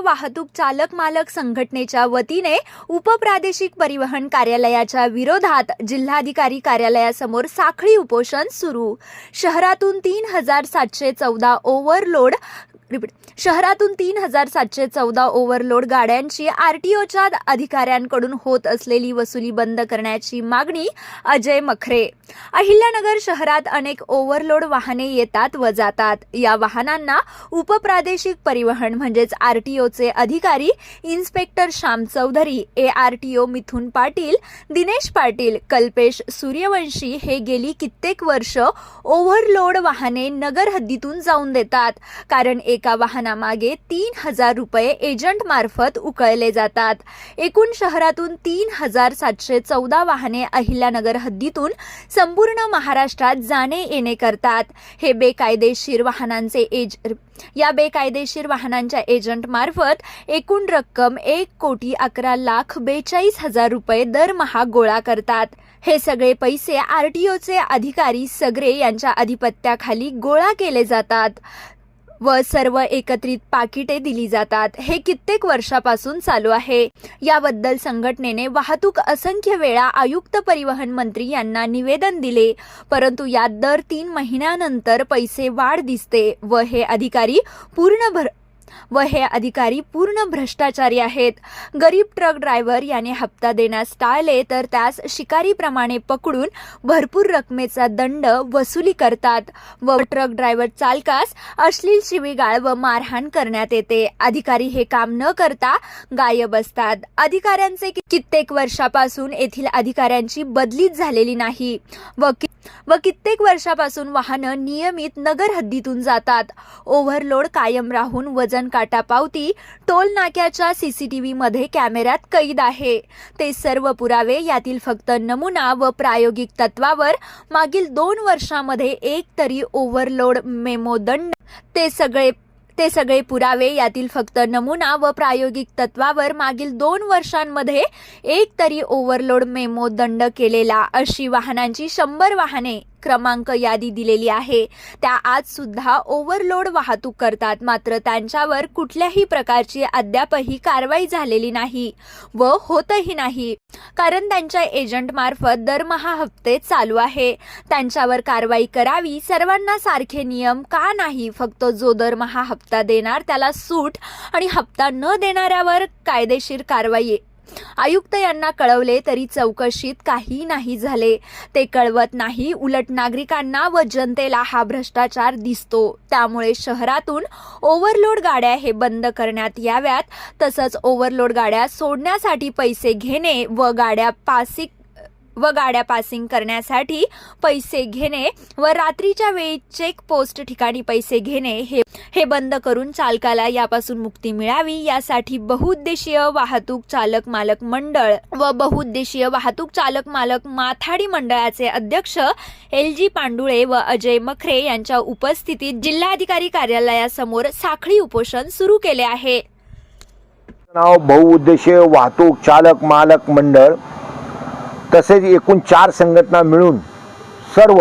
वाहतूक चालक मालक संघटनेच्या वतीने उपप्रादेशिक परिवहन कार्यालयाच्या विरोधात जिल्हाधिकारी कार्यालयासमोर साखळी उपोषण सुरू. शहरातून तीन हजार सातशे चौदा ओव्हरलोड शहरातून तीन हजार सातशे चौदा ओव्हरलोड गाड्यांची आर टी ओच्या अधिकाऱ्यांकडून होत असलेली वसुली बंद करण्याची मागणी अजय मखरे. अहिल्यानगर शहरात अनेक ओव्हरलोड वाहने येतात व जातात. या वाहनांना उपप्रादेशिक परिवहन म्हणजेच आर टी ओचे अधिकारी inspector Shyam Chaudhari A R T O Mithun Patil Dinesh Patil Kalpesh Suryavanshi हे गेली कित्येक वर्ष ओव्हरलोड वाहने नगर हद्दीतून जाऊन देतात. कारण एक एका वाहनामागे तीन हजार रुपये एजंट मार्फत उकळले जातात. एकूण शहरातून तीन हजार सातशे चौदा वाहने अहिल्यानगर हद्दीतून संपूर्ण महाराष्ट्रात जाणे येणे करतात. हे बेकायदेशीर वाहनांचे एज या बेकायदेशीर वाहनांच्या एजंट मार्फत एकूण रक्कम एक कोटी अकरा लाख बेचाळीस हजार रुपये दरमहा गोळा करतात. हे सगळे पैसे आर टी ओचे अधिकारी सगरे यांच्या अधिपत्याखाली गोळा केले जातात. व सर्व एकत्रित पाकिटे दिली जातात. हे कित्येक वर्षापासून चालू आहे. याबद्दल संघटनेने वाहतूक असंख्य वेळा आयुक्त परिवहन मंत्री यांना निवेदन दिले. परंतु यात दर तीन महिन्यानंतर पैसे वाढ दिसते व हे अधिकारी पूर्ण भर व हे अधिकारी पूर्ण भ्रष्टाचारी आहेत. गरीब ट्रक ड्रायव्हर याने हप्ता देण्यास टाळले तर त्यास शिकारीप्रमाणे पकडून भरपूर रकमेचा दंड वसुली करतात व ट्रक ड्रायव्हर चालकास अश्लील शिवीगाळ व मारहाण करण्यात येते. अधिकारी हे काम न करता गायब असतात. अधिकाऱ्यांचे कित्येक वर्षापासून येथील अधिकाऱ्यांची बदलीच झालेली नाही व व कित्येक वर्षापासून वाहनं नियमित नगर हद्दीतून जातात. ओव्हरलोड कायम राहून वजन काटा पावती टोल नाक्याच्या सीसीटीव्ही मध्ये कॅमेऱ्यात कैद आहे. ते सर्व पुरावे यातील फक्त नमुना व प्रायोगिक तत्वावर मागील दोन वर्षामध्ये एक तरी ओव्हरलोड मेमो दंड ते सगळे ते सगळे पुरावे यातील फक्त नमुना व प्रायोगिक तत्वावर मागील दोन वर्षांमध्ये एक तरी ओव्हरलोड मेमो दंड केलेला अशी वाहनांची शंभर वाहने क्रमांक यादी दिलेली आहे. त्या आज सुद्धा ओव्हरलोड वाहतूक करतात. मात्र त्यांच्यावर कुठल्याही प्रकारची अद्यापही कारवाई झालेली नाही व होतही नाही. कारण त्यांच्या एजंटमार्फत दरमहा हप्ते चालू आहे. त्यांच्यावर कारवाई करावी सर्वांना सारखे नियम का नाही? फक्त जो दरमहा हप्ता देणार त्याला सूट आणि हप्ता न देणाऱ्यावर कायदेशीर कारवाई आयुक्त यांना कळवले तरी चौकशीत काही नाही झाले. ते कळवत नाही उलट नागरिकांना व जनतेला हा भ्रष्टाचार दिसतो. त्यामुळे शहरातून ओव्हरलोड गाड्या हे बंद करण्यात याव्यात. तसंच ओव्हरलोड गाड्या सोडण्यासाठी पैसे घेणे व गाड्या पासिक व गाड्या पासिंग करण्यासाठी पैसे घेणे व रात्रीच्या वेळी चेक पोस्ट ठिकाणी पैसे घेणे हे हे बंद करून चालकाला यापासून मुक्ती मिळावी. यासाठी बहुउद्देशीय वाहतूक चालक मालक मंडळ व बहुउद्देशीय वाहतूक चालक मालक माथाडी मंडळाचे अध्यक्ष एल जी पांडुळे व अजय मखरे यांच्या उपस्थितीत जिल्हाधिकारी कार्यालयासमोर साखळी उपोषण सुरू केले आहे. नाव बहुउद्देशीय वाहतूक चालक मालक मंडळ तसेच एकूण चार संघटना मिळून सर्व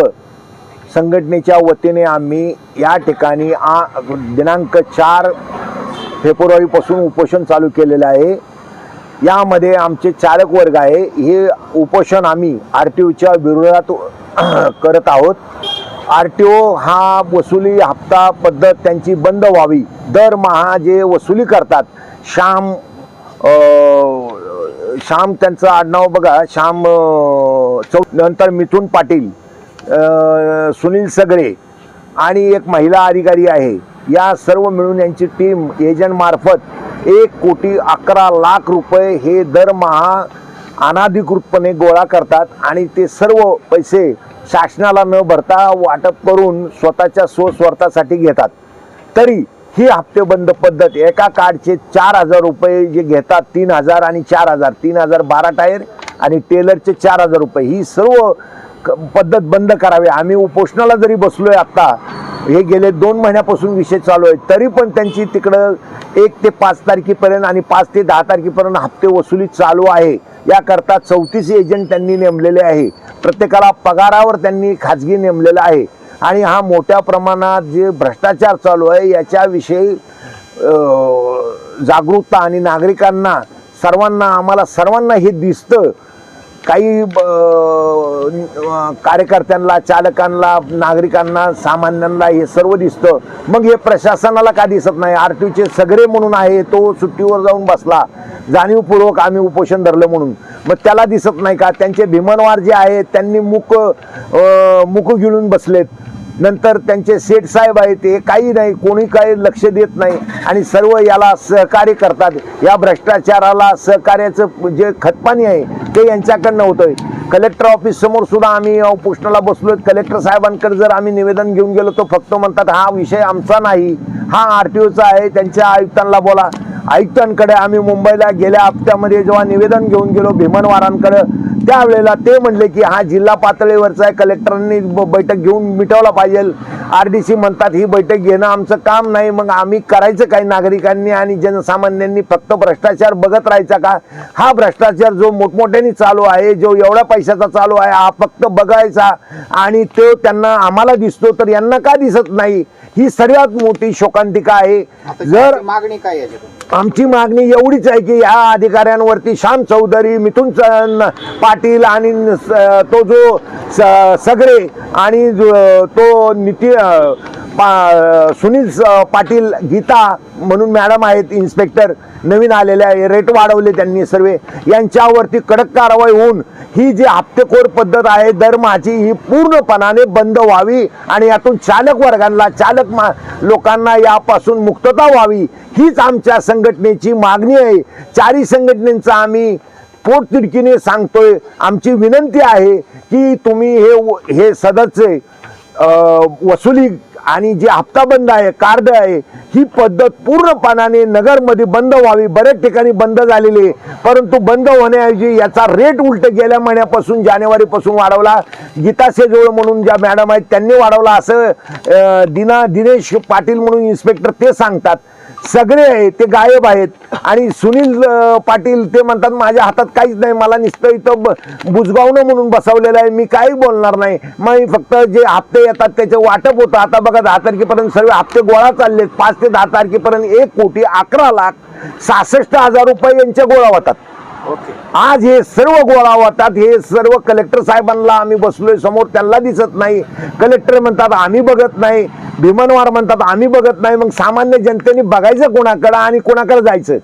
संघटनेच्या वतीने आम्ही या ठिकाणी आ दिनांक चार फेब्रुवारीपासून उपोषण चालू केलेलं आहे. यामध्ये आमचे चालक वर्ग आहे. हे उपोषण आम्ही आर टी ओच्या विरोधात करत आहोत. आर टी ओ हा वसुली हप्ता पद्धत त्यांची बंद व्हावी. दरमहा जे वसुली करतात श्याम श्याम त्यांचं आडनाव बघा. श्याम चौ नंतर मिथुन पाटील सुनील सगळे आणि एक महिला अधिकारी आहे. या सर्व मिळून यांची टीम एजंटमार्फत एक कोटी अकरा लाख रुपये हे दरमहा अनाधिकृतपणे गोळा करतात आणि ते सर्व पैसे शासनाला न भरता वाटप करून स्वतःच्या स्वस्वार्थासाठी घेतात. तरी ही हप्तेबंद पद्धत एका कार्डचे चार हजार रुपये जे घेतात तीन हजार आणि चार हजार तीन हजार बारा टायर आणि टेलरचे चार हजार रुपये. ही सर्व क- पद्धत बंद करावी. आम्ही उपोषणाला जरी बसलोय आत्ता हे गेले दोन महिन्यापासून विषय चालू आहे तरी पण त्यांची तिकडं एक ते पाच तारखेपर्यंत आणि पाच ते दहा तारखेपर्यंत हप्ते वसुली चालू आहे. याकरता चौतीस एजंट त्यांनी नेमलेले आहे. प्रत्येकाला पगारावर त्यांनी खाजगी नेमलेलं आहे. आणि हा मोठ्या प्रमाणात जे भ्रष्टाचार चालू आहे याच्याविषयी जागरूकता आणि नागरिकांना सर्वांना आम्हाला सर्वांना हे दिसतं. काही कार्यकर्त्यांना चालकांना नागरिकांना सामान्यांना हे सर्व दिसतं. मग हे प्रशासनाला का दिसत नाही? आर टी ओचे सगळे म्हणून आहे तो सुट्टीवर जाऊन बसला. जाणीवपूर्वक आम्ही उपोषण धरलं म्हणून. मग त्याला दिसत नाही का? त्यांचे भीमनवार जे आहेत त्यांनी मुक मुख मुक गिळून बसलेत. नंतर त्यांचे सेठ साहेब आहेत ते काही नाही कोणी काही लक्ष देत नाही. आणि सर्व याला सहकार्य करतात. या भ्रष्टाचाराला सहकार्याचं जे खतपाणी आहे ते यांच्याकडनं आहे कलेक्टर ऑफिस समोर सुद्धा आम्ही उपोषणाला बसलो कलेक्टर साहेबांकडे जर आम्ही निवेदन घेऊन गेलो तर फक्त म्हणतात हा विषय आमचा नाही. हा आर टी ओचा आहे. त्यांच्या आयुक्तांना बोला. आयुक्तांकडे आम्ही मुंबईला गेल्या हप्त्यामध्ये जेव्हा निवेदन घेऊन गेलो भीमनवारांकडे त्यावेळेला ते म्हणले की हा जिल्हा पातळीवरचा आहे. कलेक्टरांनी बैठक घेऊन मिटवला पाहिजे. आर डी सी म्हणतात ही बैठक घेणं आमचं काम नाही. मग आम्ही करायचं काय नागरिकांनी आणि जनसामान्यांनी फक्त भ्रष्टाचार बघत राहायचा का? हा भ्रष्टाचार जो मोठमोठ्याने चालू आहे जो एवढ्या पैशाचा चालू आहे हा फक्त बघायचा. आणि तो त्यांना आम्हाला दिसतो तर यांना का दिसत नाही? ही सर्वात मोठी शोकांतिका आहे. जर मागणी काय आहे आमची मागणी एवढीच आहे की या अधिकाऱ्यांवरती श्याम चौधरी मिथुन पाटील आणि स- तो जो स- सगळे आणि जो- तो निती पा सुनील पाटील गीता म्हणून मॅडम आहेत इन्स्पेक्टर नवीन आलेल्या आहे रेट वाढवले त्यांनी सर्व. यांच्यावरती कडक कारवाई होऊन ही जी हप्तेखोर पद्धत आहे दरमहाची ही पूर्णपणाने बंद व्हावी आणि यातून चालक वर्गांना चालक मा लोकांना यापासून मुक्तता व्हावी हीच आमच्या संघटनेची मागणी आहे. चारी संघटनेचा आम्ही पोटतिडकीने सांगतोय. आमची विनंती आहे की तुम्ही हे हे सदस्य वसुली आणि जे हप्ता बंद आहे कार्ड आहे ही पद्धत पूर्णपणाने नगरमध्ये बंद व्हावी बऱ्याच ठिकाणी बंद झालेली आहे. परंतु बंद होण्याऐवजी याचा रेट उलट गेल्या महिन्यापासून जानेवारीपासून वाढवला. गीता सेजोळ म्हणून ज्या मॅडम आहेत त्यांनी वाढवला असं दिना दिनेश पाटील म्हणून इन्स्पेक्टर ते सांगतात. सगळे आहे ते गायब आहेत. आणि सुनील पाटील ते म्हणतात माझ्या हातात काहीच नाही मला निसतं इथं ब- बुजगावणं म्हणून बसवलेलं आहे मी काही बोलणार नाही. मग फक्त जे हप्ते येतात त्याचे वाटप होतं. आता बघा दहा तारखेपर्यंत सर्व हप्ते गोळा चाललेत. पाच ते दहा तारखेपर्यंत एक कोटी अकरा लाख सहासष्ट हजार रुपये यांच्या गोळा होतात. आज हे सर्व गोळा होतात हे सर्व कलेक्टर साहेबांना आम्ही बसलोय समोर त्यांना दिसत नाही. कलेक्टर म्हणतात आम्ही बघत नाही. भीमनवार म्हणतात आम्ही बघत नाही. मग सामान्य जनतेने बघायचं कोणाकडं आणि कोणाकडे जायचं?